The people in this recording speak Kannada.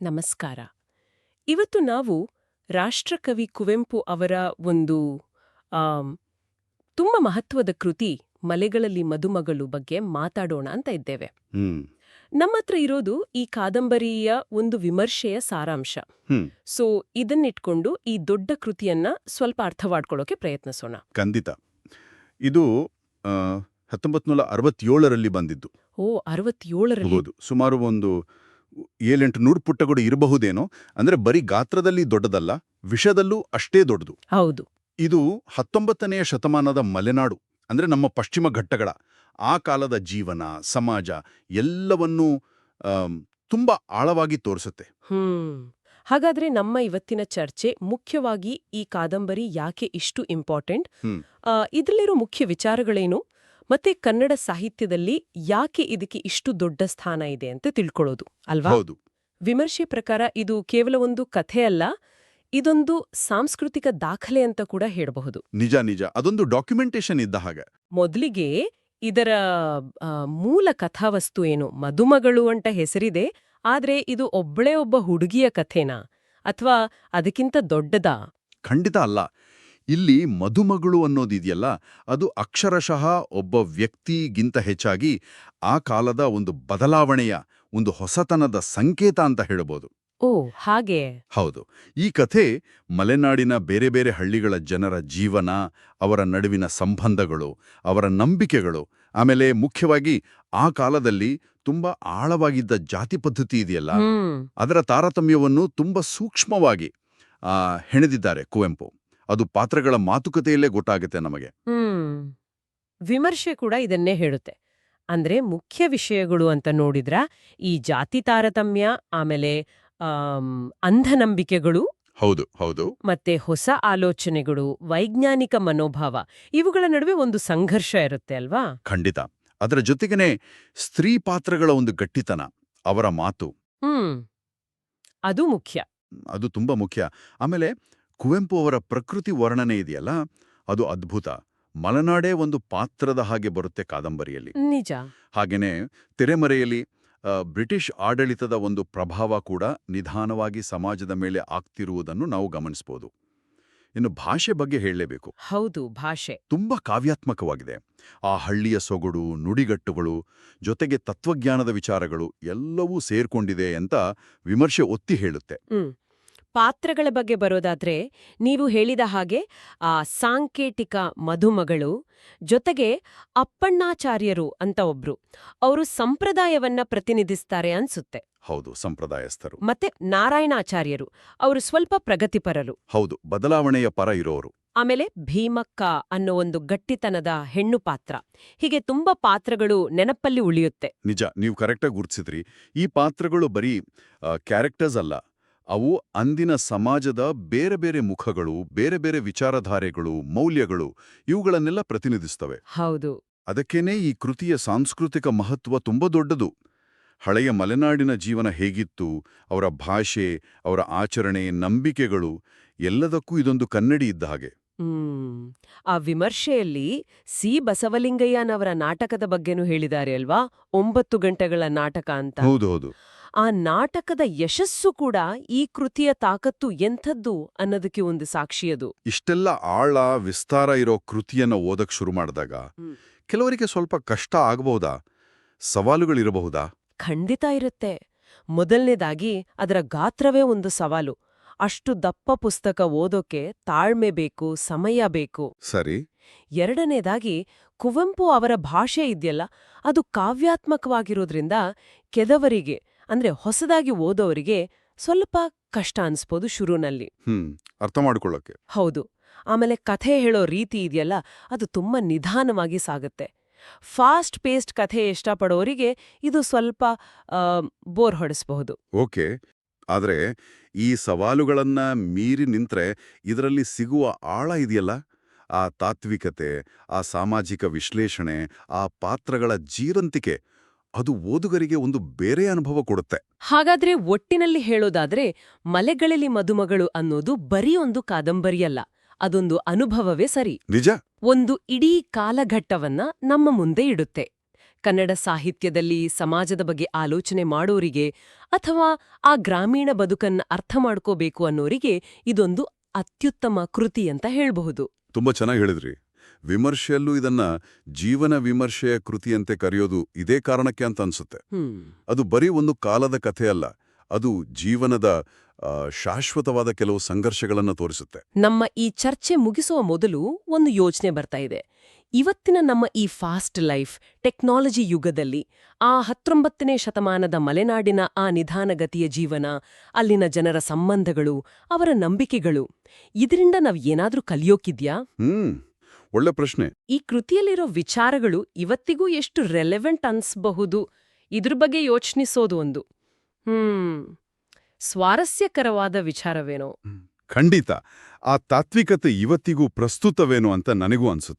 ನಮಸ್ಕಾರ. ಇವತ್ತು ನಾವು ರಾಷ್ಟ್ರಕವಿ ಕುವೆಂಪು ಅವರ ಒಂದು ತುಂಬ ಮಹತ್ವದ ಕೃತಿ ಮಲೆಗಳಲ್ಲಿ ಮದುಮಗಳು ಬಗ್ಗೆ ಮಾತಾಡೋಣ ಅಂತ ಇದ್ದೇವೆ. ನಮ್ಮ ನಮ್ಮತ್ರ ಇರೋದು ಈ ಕಾದಂಬರಿಯ ಒಂದು ವಿಮರ್ಶೆಯ ಸಾರಾಂಶ. ಸೊ ಇದನ್ನಿಟ್ಕೊಂಡು ಈ ದೊಡ್ಡ ಕೃತಿಯನ್ನ ಸ್ವಲ್ಪ ಅರ್ಥವಾಡ್ಕೊಳ್ಳೋಕೆ ಪ್ರಯತ್ನಿಸೋಣ. ಖಂಡಿತ. ಇದು ಹತ್ತೊಂಬತ್ತು ನೂರ ಅರವತ್ತೇಳರಲ್ಲಿ ಬಂದಿದ್ದು. ಓ ಅರವತ್ತೇಳರಲ್ಲಿ? ಸುಮಾರು ಒಂದು ಏಳೆಂಟು ನೂರು ಪುಟ್ಟಗಳು ಇರಬಹುದೇನೋ? ಅಂದ್ರೆ ಬರೀ ಗಾತ್ರದಲ್ಲಿ ದೊಡ್ಡದಲ್ಲ ವಿಷದಲ್ಲೂ ಅಷ್ಟೇ ದೊಡ್ಡದು. ಹೌದು. ಇದು ಹತ್ತೊಂಬತ್ತನೆಯ ಶತಮಾನದ ಮಲೆನಾಡು ಅಂದ್ರೆ ನಮ್ಮ ಪಶ್ಚಿಮ ಘಟ್ಟಗಳ ಆ ಕಾಲದ ಜೀವನ ಸಮಾಜ ಎಲ್ಲವನ್ನೂ ತುಂಬ ಆಳವಾಗಿ ತೋರಿಸುತ್ತೆ. ಹ್ಮ್. ಹಾಗಾದ್ರೆ ನಮ್ಮ ಇವತ್ತಿನ ಚರ್ಚೆ ಮುಖ್ಯವಾಗಿ ಈ ಕಾದಂಬರಿ ಯಾಕೆ ಇಷ್ಟು ಇಂಪಾರ್ಟೆಂಟ್? ಇದ್ರಲ್ಲಿರೋ ಮುಖ್ಯ ವಿಚಾರಗಳೇನು? ಮತ್ತೆ ಕನ್ನಡ ಸಾಹಿತ್ಯದಲ್ಲಿ ಯಾಕೆ ಇದಕ್ಕೆ ಇಷ್ಟು ದೊಡ್ಡ ಸ್ಥಾನ ಇದೆ ಅಂತ ತಿಳ್ಕೊಳ್ಳೋದು ಅಲ್ವಾ? ಹೌದು. ವಿಮರ್ಶೆ ಪ್ರಕಾರ ಇದು ಕೇವಲ ಒಂದು ಕಥೆ ಅಲ್ಲ ಇದೊಂದು ಸಾಂಸ್ಕೃತಿಕ ದಾಖಲೆ ಅಂತ ಕೂಡ ಹೇಳಬಹುದು. ನಿಜ ನಿಜ. ಅದೊಂದು ಡಾಕ್ಯುಮೆಂಟೇಶನ್ ಇದ್ದ ಹಾಗೆ. ಮೊದಲಿಗೆ ಇದರ ಮೂಲ ಕಥಾವಸ್ತು ಏನು? ಮದುಮಗಳು ಅಂತ ಹೆಸರಿದೆ ಆದ್ರೆ ಇದು ಒಬ್ಬಳೇ ಒಬ್ಬ ಹುಡುಗಿಯ ಕಥೆನಾ? ಅಥವಾ ಅದಕ್ಕಿಂತ ದೊಡ್ಡದಾ? ಖಂಡಿತ ಅಲ್ಲ. ಇಲ್ಲಿ ಮಧುಮಗಳು ಅನ್ನೋದಿದೆಯಲ್ಲ ಅದು ಅಕ್ಷರಶಃ ಒಬ್ಬ ವ್ಯಕ್ತಿಗಿಂತ ಹೆಚ್ಚಾಗಿ ಆ ಕಾಲದ ಒಂದು ಬದಲಾವಣೆಯ ಒಂದು ಹೊಸತನದ ಸಂಕೇತ ಅಂತ ಹೇಳಬಹುದು ಓ ಹಾಗೆ. ಹೌದು. ಈ ಕಥೆ ಮಲೆನಾಡಿನ ಬೇರೆ ಬೇರೆ ಹಳ್ಳಿಗಳ ಜನರ ಜೀವನ ಅವರ ನಡುವಿನ ಸಂಬಂಧಗಳು ಅವರ ನಂಬಿಕೆಗಳು ಆಮೇಲೆ ಮುಖ್ಯವಾಗಿ ಆ ಕಾಲದಲ್ಲಿ ತುಂಬಾ ಆಳವಾಗಿದ್ದ ಜಾತಿ ಪದ್ಧತಿ ಇದೆಯಲ್ಲ ಅದರ ತಾರತಮ್ಯವನ್ನು ತುಂಬಾ ಸೂಕ್ಷ್ಮವಾಗಿ ಹೆಣೆದಿದ್ದಾರೆ ಕುವೆಂಪು. ಅದು ಪಾತ್ರಗಳ ಮಾತುಕತೆಯಲ್ಲೇ ಗೊತ್ತಾಗುತ್ತೆ ನಮಗೆ. ವಿಮರ್ಶೆ ಕೂಡ ಇದನ್ನೇ ಹೇಳುತ್ತೆ. ಅಂದ್ರೆ ಮುಖ್ಯ ವಿಷಯಗಳು ಅಂತ ನೋಡಿದ್ರ ಈ ಜಾತಿ ತಾರತಮ್ಯ ಆಮೇಲೆ ಆಮ್, ಅಂಧನಂಬಿಕೆಗಳು ಹೌದು ಹೌದು. ಮತ್ತೆ ಹೊಸ ಆಲೋಚನೆಗಳು ವೈಜ್ಞಾನಿಕ ಮನೋಭಾವ ಇವುಗಳ ನಡುವೆ ಒಂದು ಸಂಘರ್ಷ ಇರುತ್ತೆ ಅಲ್ವಾ? ಖಂಡಿತ. ಅದರ ಜೊತೆಗೇನೆ ಸ್ತ್ರೀ ಪಾತ್ರಗಳ ಒಂದು ಗಟ್ಟಿತನ ಅವರ ಮಾತು. ಹ್ಮ್. ಅದು ಮುಖ್ಯ. ಅದು ತುಂಬಾ ಮುಖ್ಯ. ಆಮೇಲೆ ಕುವೆಂಪು ಅವರ ಪ್ರಕೃತಿ ವರ್ಣನೆ ಇದೆಯಲ್ಲ ಅದು ಅದ್ಭುತ. ಮಲೆನಾಡೇ ಒಂದು ಪಾತ್ರದ ಹಾಗೆ ಬರುತ್ತೆ ಕಾದಂಬರಿಯಲ್ಲಿ. ನಿಜ. ಹಾಗೇನೆ ತೆರೆಮರೆಯಲ್ಲಿ ಬ್ರಿಟಿಷ್ ಆಡಳಿತದ ಒಂದು ಪ್ರಭಾವ ಕೂಡ ನಿಧಾನವಾಗಿ ಸಮಾಜದ ಮೇಲೆ ಆಗ್ತಿರುವುದನ್ನು ನಾವು ಗಮನಿಸಬಹುದು ಇನ್ನು ಭಾಷೆ ಬಗ್ಗೆ ಹೇಳಲೇಬೇಕು. ಹೌದು ಭಾಷೆ. ತುಂಬಾ ಕಾವ್ಯಾತ್ಮಕವಾಗಿದೆ. ಆ ಹಳ್ಳಿಯ ಸೊಗಡು ನುಡಿಗಟ್ಟುಗಳು ಜೊತೆಗೆ ತತ್ವಜ್ಞಾನದ ವಿಚಾರಗಳು ಎಲ್ಲವೂ ಸೇರ್ಕೊಂಡಿದೆ ಅಂತ ವಿಮರ್ಶೆ ಒತ್ತಿ ಹೇಳುತ್ತೆ. ಪಾತ್ರಗಳ ಬಗ್ಗೆ ಬರೋದಾದ್ರೆ ನೀವು ಹೇಳಿದ ಹಾಗೆ ಆ ಸಾಂಕೇತಿಕ ಮಧುಮಗಳು ಜೊತೆಗೆ ಅಪ್ಪಣ್ಣಾಚಾರ್ಯರು ಅಂತ ಒಬ್ರು. ಅವರು ಸಂಪ್ರದಾಯವನ್ನ ಪ್ರತಿನಿಧಿಸ್ತಾರೆ ಅನ್ಸುತ್ತೆ. ಹೌದು ಸಂಪ್ರದಾಯಸ್ಥರು. ಮತ್ತೆ ನಾರಾಯಣಾಚಾರ್ಯರು ಅವರು ಸ್ವಲ್ಪ ಪ್ರಗತಿಪರರು. ಹೌದು ಬದಲಾವಣೆಯ ಪರ ಇರೋರು. ಆಮೇಲೆ ಭೀಮಕ್ಕ ಅನ್ನೋ ಒಂದು ಗಟ್ಟಿತನದ ಹೆಣ್ಣು ಪಾತ್ರ. ಹೀಗೆ ತುಂಬಾ ಪಾತ್ರಗಳು ನೆನಪಲ್ಲಿ ಉಳಿಯುತ್ತೆ. ನಿಜ ನೀವು ಕರೆಕ್ಟಾಗಿ ಗುರುತಿಸಿದ್ರಿ. ಈ ಪಾತ್ರಗಳು ಬರೀ ಕ್ಯಾರೆಕ್ಟರ್ಸ್ ಅಲ್ಲ. ಅವು ಅಂದಿನ ಸಮಾಜದ ಬೇರೆ ಬೇರೆ ಮುಖಗಳು ಬೇರೆ ಬೇರೆ ವಿಚಾರಧಾರೆಗಳು ಮೌಲ್ಯಗಳು ಇವುಗಳನ್ನೆಲ್ಲ ಪ್ರತಿನಿಧಿಸ್ತವೆ ಹೌದು. ಅದಕ್ಕೇನೆ ಈ ಕೃತಿಯ ಸಾಂಸ್ಕೃತಿಕ ಮಹತ್ವ ತುಂಬ ದೊಡ್ಡದು. ಹಳೆಯ ಮಲೆನಾಡಿನ ಜೀವನ ಹೇಗಿತ್ತು ಅವರ ಭಾಷೆ ಅವರ ಆಚರಣೆ ನಂಬಿಕೆಗಳು ಎಲ್ಲದಕ್ಕೂ ಇದೊಂದು ಕನ್ನಡಿ ಇದ್ದ ಹಾಗೆ. ಆ ವಿಮರ್ಶೆಯಲ್ಲಿ ಸಿ. ಬಸವಲಿಂಗಯ್ಯನವರ ನಾಟಕದ ಬಗ್ಗೆನೂ ಹೇಳಿದ್ದಾರೆ ಅಲ್ವಾ? ಒಂಬತ್ತು ಗಂಟೆಗಳ ನಾಟಕ ಅಂತ. ಹೌದು ಹೌದು. ಆ ನಾಟಕದ ಯಶಸ್ಸು ಕೂಡ ಈ ಕೃತಿಯ ತಾಕತ್ತು ಎಂಥದ್ದು ಅನ್ನೋದಕ್ಕೆ ಒಂದು ಸಾಕ್ಷಿಯದು ಇಷ್ಟೆಲ್ಲ ಆಳ ವಿಸ್ತಾರ ಇರೋ ಕೃತಿಯನ್ನ ಓದಕ್ ಶುರು ಮಾಡಿದಾಗ. ಕೆಲವರಿಗೆ ಸ್ವಲ್ಪ ಕಷ್ಟ ಆಗಬಹುದಾ? ಸವಾಲುಗಳಿರಬಹುದಾ ಖಂಡಿತ ಇರುತ್ತೆ. ಮೊದಲನೇದಾಗಿ ಅದರ ಗಾತ್ರವೇ ಒಂದು ಸವಾಲು. ಅಷ್ಟು ದಪ್ಪ ಪುಸ್ತಕ ಓದೋಕೆ ತಾಳ್ಮೆ ಬೇಕು ಸಮಯ ಬೇಕು. ಸರಿ. ಎರಡನೇದಾಗಿ ಕುವೆಂಪು ಅವರ ಭಾಷೆ ಇದೆಯಲ್ಲ ಅದು ಕಾವ್ಯಾತ್ಮಕವಾಗಿರೋದ್ರಿಂದ ಕೆದವರಿಗೆ ಅಂದ್ರೆ ಹೊಸದಾಗಿ ಓದೋರಿಗೆ ಸ್ವಲ್ಪ ಕಷ್ಟ ಅನ್ಸ್ಬೋದು ಶುರುನಲ್ಲಿ. ಹ್ಮ್ ಅರ್ಥ ಮಾಡ್ಕೊಳ್ಳೋಕೆ. ಹೌದು. ಆಮೇಲೆ ಕಥೆ ಹೇಳೋ ರೀತಿ ಇದೆಯಲ್ಲ ಅದು ತುಂಬಾ ನಿಧಾನವಾಗಿ ಸಾಗುತ್ತೆ. ಫಾಸ್ಟ್ ಪೇಸ್ಟ್ ಕಥೆ ಇಷ್ಟಪಡೋರಿಗೆ ಇದು ಸ್ವಲ್ಪ ಬೋರ್ ಹೊಡಿಸಬಹುದು. ಓಕೆ. ಆದ್ರೆ ಈ ಸವಾಲುಗಳನ್ನ ಮೀರಿ ನಿಂತ್ರೆ ಇದರಲ್ಲಿ ಸಿಗುವ ಆಳ ಇದೆಯಲ್ಲ? ಆ ತಾತ್ವಿಕತೆ ಆ ಸಾಮಾಜಿಕ ವಿಶ್ಲೇಷಣೆ ಆ ಪಾತ್ರಗಳ ಜೀರಂತಿಕೆ ಅದು ಓದುಗರಿಗೆ ಒಂದು ಬೇರೆ ಅನುಭವ ಕೊಡುತ್ತೆ. ಹಾಗಾದ್ರೆ ಒಟ್ಟಿನಲ್ಲಿ ಹೇಳೋದಾದ್ರೆ ಮಲೆಗಳಲ್ಲಿ ಮದುಮಗಳು ಅನ್ನೋದು ಬರೀ ಒಂದು ಕಾದಂಬರಿಯಲ್ಲ ಅದೊಂದು ಅನುಭವವೇ ಸರಿ. ನಿಜ? ಒಂದು ಇಡೀ ಕಾಲಘಟ್ಟವನ್ನ ನಮ್ಮ ಮುಂದೆ ಇಡುತ್ತೆ. ಕನ್ನಡ ಸಾಹಿತ್ಯದಲ್ಲಿ ಸಮಾಜದ ಬಗ್ಗೆ ಆಲೋಚನೆ ಮಾಡೋರಿಗೆ ಅಥವಾ ಆ ಗ್ರಾಮೀಣ ಬದುಕನ್ನ ಅರ್ಥ ಮಾಡ್ಕೋಬೇಕು ಅನ್ನೋರಿಗೆ ಇದೊಂದು ಅತ್ಯುತ್ತಮ ಕೃತಿ ಅಂತ ಹೇಳಬಹುದು. ತುಂಬಾ ಚೆನ್ನಾಗಿ ಹೇಳಿದ್ರಿ. ವಿಮರ್ಶೆಯಲ್ಲೂ ಇದನ್ನ ಜೀವನ ವಿಮರ್ಶೆಯ ಕೃತಿಯಂತೆ ಕರೆಯೋದು ಇದೇ ಕಾರಣಕ್ಕೆ ಅಂತ ಅನ್ಸುತ್ತೆ. ಅದು ಬರೀ ಒಂದು ಕಾಲದ ಕಥೆ ಅಲ್ಲ ಅದು ಜೀವನದ ಶಾಶ್ವತವಾದ ಕೆಲವು ಸಂಘರ್ಷಗಳನ್ನು ತೋರಿಸುತ್ತೆ. ನಮ್ಮ ಈ ಚರ್ಚೆ ಮುಗಿಸುವ ಮೊದಲು ಒಂದು ಯೋಜನೆ ಬರ್ತಾ ಇದೆ. ಇವತ್ತಿನ ನಮ್ಮ ಈ ಫಾಸ್ಟ್ ಲೈಫ್ ಟೆಕ್ನಾಲಜಿ ಯುಗದಲ್ಲಿ ಆ ಹತ್ತೊಂಬತ್ತನೇ ಶತಮಾನದ ಮಲೆನಾಡಿನ ಆ ನಿಧಾನಗತಿಯ ಜೀವನ ಅಲ್ಲಿನ ಜನರ ಸಂಬಂಧಗಳು ಅವರ ನಂಬಿಕೆಗಳು ಇದರಿಂದ ನಾವು ಏನಾದರೂ ಕಲಿಯೋಕಿದ್ಯಾ? ಒಳ್ಳೆ ಪ್ರಶ್ನೆ. ಈ ಕೃತಿಯಲ್ಲಿರೋ ವಿಚಾರಗಳು ಇವತ್ತಿಗೂ ಎಷ್ಟು ರೆಲೆವೆಂಟ್ ಅನ್ಸ್ಬಹುದು? ಇದ್ರ ಬಗ್ಗೆ ಯೋಚನಿಸೋದು ಒಂದು. ಹ್ಮ್. ಸ್ವಾರಸ್ಯಕರವಾದ ವಿಚಾರವೇನೋ? ಖಂಡಿತ. ಆ ತಾತ್ವಿಕತೆ ಇವತ್ತಿಗೂ ಪ್ರಸ್ತುತವೇನು ಅಂತ ನನಗೂ ಅನ್ಸುತ್ತೆ.